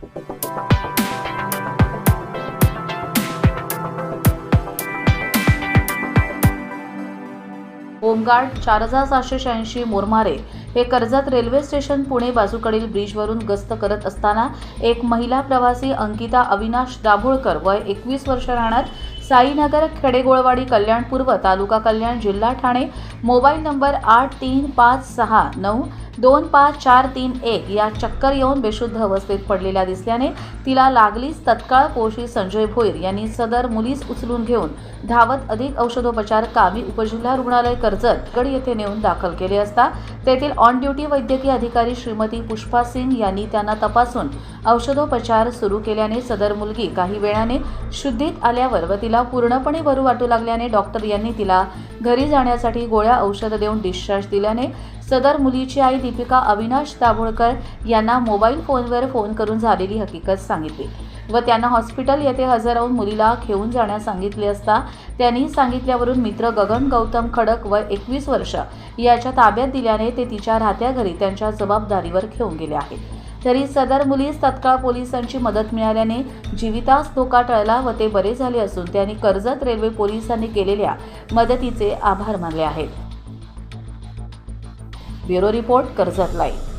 Home guard चार हजार सातशे शहाऐंशी मोरमारे हे कर्जत रेल्वे स्टेशन पुणे बाजूकडील ब्रिजवरून गस्त करत असताना एक महिला प्रवासी अंकिता अविनाश दाभोळकर वय एकवीस वर्ष राहणार साईनगर खेडेगोळवाडी कल्याण पूर्व तालुका कल्याण जिल्हा ठाणे मोबाईल नंबर आठ तीन पाच सहा नऊ दोन पाच चार तीन एक या चक्कर येऊन बेशुद्ध अवस्थेत पडलेल्या दिसल्याने तिला लागलीच तत्काळ पोशी संजय भोईर यांनी सदर मुलीस उचलून घेऊन धावत अधिक औषधोपचार कामी उपजिल्हा रुग्णालय कर्जत गड येथे नेऊन दाखल केले असता तेथील ऑन ड्युटी वैद्यकीय अधिकारी श्रीमती पुष्पा सिंग यांनी त्यांना तपासून औषधोपचार सुरू केल्याने सदर मुलगी काही वेळाने शुद्धीत आल्यावर व तिला पूर्णपणे बरू वाटू लागल्याने डॉक्टर यांनी तिला घरी जाण्यासाठी गोळ्या औषध देऊन डिस्चार्ज दिल्याने सदर मुलीची आई दीपिका अविनाश दाभोळकर यांना मोबाईल फोनवर फोन करून झालेली हकीकत सांगितली व त्यांना हॉस्पिटल येथे हजर राहून मुलीला घेऊन जाण्यास सांगितले असता त्यांनी सांगितल्यावरून मित्र गगन गौतम खडक व एकवीस वर्ष याच्या ताब्यात दिल्याने ते तिच्या राहत्या घरी त्यांच्या जबाबदारीवर घेऊन गेले आहेत. तरी सदर मुलीस तत्काळ पोलिसांची मदत मिळाल्याने जीवितास धोका टळला व ते बरे झाले असून त्यांनी कर्जत रेल्वे पोलिसांनी केलेल्या मदतीचे आभार मानले आहेत. Bureau report Karjat live.